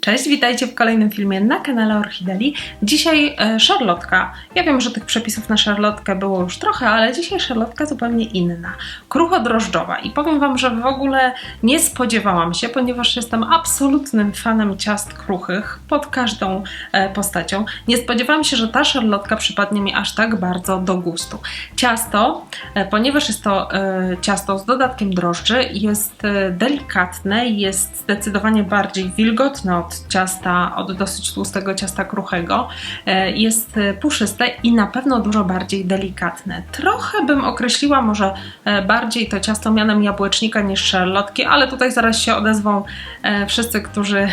Cześć, witajcie w kolejnym filmie na kanale Orchideli. Dzisiaj e, szarlotka. Ja wiem, że tych przepisów na szarlotkę było już trochę, ale dzisiaj szarlotka zupełnie inna. Kruchodrożdżowa i powiem Wam, że w ogóle nie spodziewałam się, ponieważ jestem absolutnym fanem ciast kruchych pod każdą e, postacią. Nie spodziewałam się, że ta szarlotka przypadnie mi aż tak bardzo do gustu. Ciasto, e, ponieważ jest to e, ciasto z dodatkiem drożdży, jest delikatne, jest zdecydowanie bardziej wilgotne od ciasta, od dosyć tłustego ciasta kruchego. E, Jest puszyste i na pewno dużo bardziej delikatne. Trochę bym określiła może e, bardziej to ciasto mianem jabłecznika niż szarlotki, ale tutaj zaraz się odezwą e, wszyscy, którzy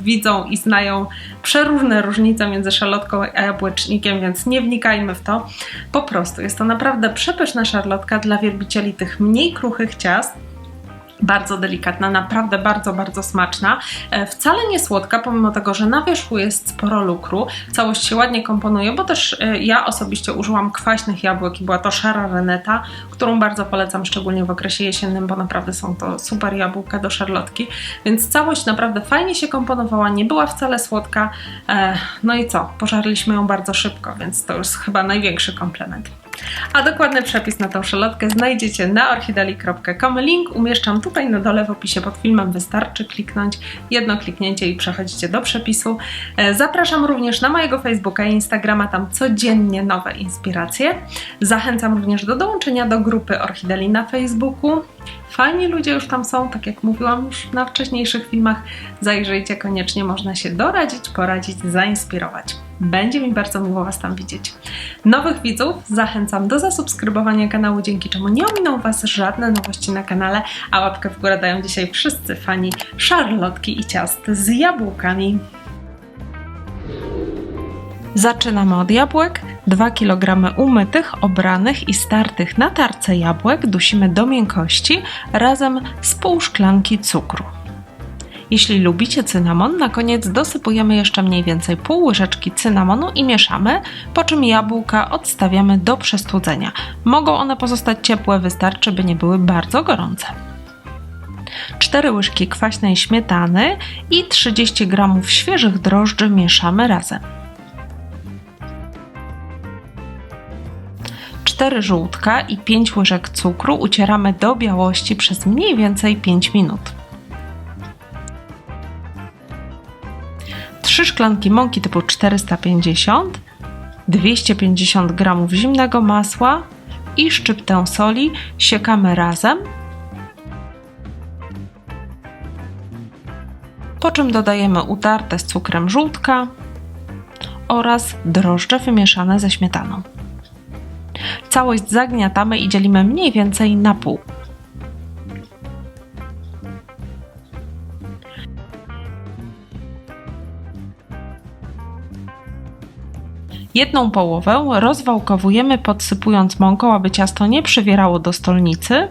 widzą i znają przeróżne różnice między szarlotką a jabłecznikiem, więc nie wnikajmy w to. Po prostu jest to naprawdę przepyszna szarlotka dla wielbicieli tych mniej kruchych ciast bardzo delikatna, naprawdę bardzo, bardzo smaczna. E, Wcale nie słodka, pomimo tego, że na wierzchu jest sporo lukru. Całość się ładnie komponuje, bo też e, ja osobiście użyłam kwaśnych jabłek i była to szara reneta, którą bardzo polecam, szczególnie w okresie jesiennym, bo naprawdę są to super jabłka do szarlotki. Więc całość naprawdę fajnie się komponowała, nie była wcale słodka. E, No i co? Pożarliśmy ją bardzo szybko, więc to już chyba największy komplement. A dokładny przepis na tą szalotkę znajdziecie na orchideli.com. Link umieszczam tutaj na dole w opisie pod filmem. Wystarczy kliknąć jedno kliknięcie i przechodzicie do przepisu. E, Zapraszam również na mojego Facebooka i Instagrama, tam codziennie nowe inspiracje. Zachęcam również do dołączenia do grupy Orchideli na Facebooku. Fajni ludzie już tam są, tak jak mówiłam już na wcześniejszych filmach. Zajrzyjcie koniecznie, można się doradzić, poradzić, zainspirować. Będzie mi bardzo miło Was tam widzieć. Nowych widzów zachęcam do zasubskrybowania kanału, dzięki czemu nie ominą Was żadne nowości na kanale, a łapkę w górę dają dzisiaj wszyscy fani szarlotki i ciast z jabłkami. Zaczynamy od jabłek. 2 kg umytych, obranych i startych na tarce jabłek dusimy do miękkości razem z pół szklanki cukru. Jeśli lubicie cynamon, na koniec dosypujemy jeszcze mniej więcej pół łyżeczki cynamonu i mieszamy, po czym jabłka odstawiamy do przestudzenia. Mogą one pozostać ciepłe, wystarczy, by nie były bardzo gorące. 4 łyżki kwaśnej śmietany i 30 g świeżych drożdży mieszamy razem. 4 żółtka i 5 łyżek cukru ucieramy do białości przez mniej więcej 5 minut. 3 szklanki mąki typu 450, 250 g zimnego masła i szczyptę soli siekamy razem. Po czym dodajemy utarte z cukrem żółtka oraz drożdże wymieszane ze śmietaną. Całość zagniatamy i dzielimy mniej więcej na pół. Jedną połowę rozwałkowujemy podsypując mąką, aby ciasto nie przywierało do stolnicy,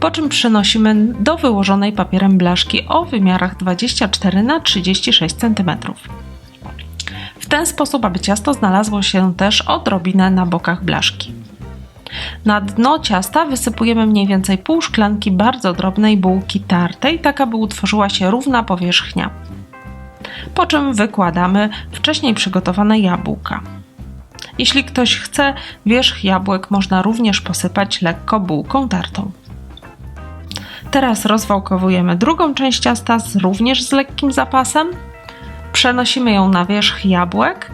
po czym przenosimy do wyłożonej papierem blaszki o wymiarach 24 na 36 cm. W ten sposób, aby ciasto znalazło się też odrobinę na bokach blaszki. Na dno ciasta wysypujemy mniej więcej pół szklanki bardzo drobnej bułki tartej, tak aby utworzyła się równa powierzchnia. Po czym wykładamy wcześniej przygotowane jabłka. Jeśli ktoś chce, wierzch jabłek można również posypać lekko bułką tartą. Teraz rozwałkowujemy drugą część ciasta również z lekkim zapasem. Przenosimy ją na wierzch jabłek.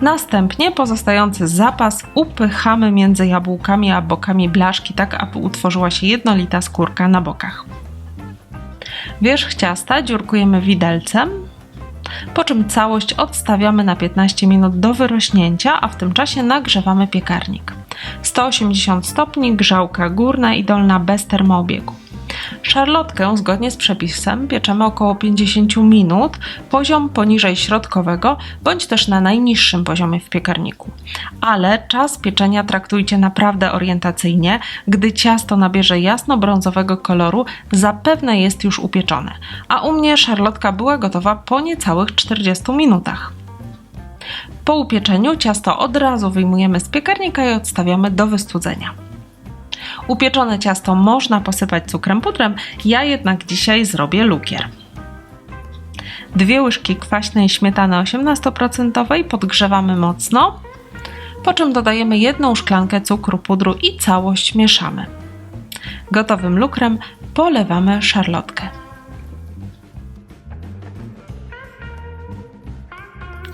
Następnie pozostający zapas upychamy między jabłkami a bokami blaszki, tak aby utworzyła się jednolita skórka na bokach. Wierzch ciasta dziurkujemy widelcem, po czym całość odstawiamy na 15 minut do wyrośnięcia, a w tym czasie nagrzewamy piekarnik. 180 stopni, grzałka górna i dolna bez termoobiegu. Szarlotkę zgodnie z przepisem pieczemy około 50 minut, poziom poniżej środkowego bądź też na najniższym poziomie w piekarniku. Ale czas pieczenia traktujcie naprawdę orientacyjnie. Gdy ciasto nabierze jasno-brązowego koloru, zapewne jest już upieczone. A u mnie szarlotka była gotowa po niecałych 40 minutach. Po upieczeniu ciasto od razu wyjmujemy z piekarnika i odstawiamy do wystudzenia. Upieczone ciasto można posypać cukrem pudrem, ja jednak dzisiaj zrobię lukier. dwie łyżki kwaśnej śmietany 18% podgrzewamy mocno, po czym dodajemy jedną szklankę cukru pudru i całość mieszamy. Gotowym lukrem polewamy szarlotkę.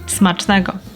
Smacznego!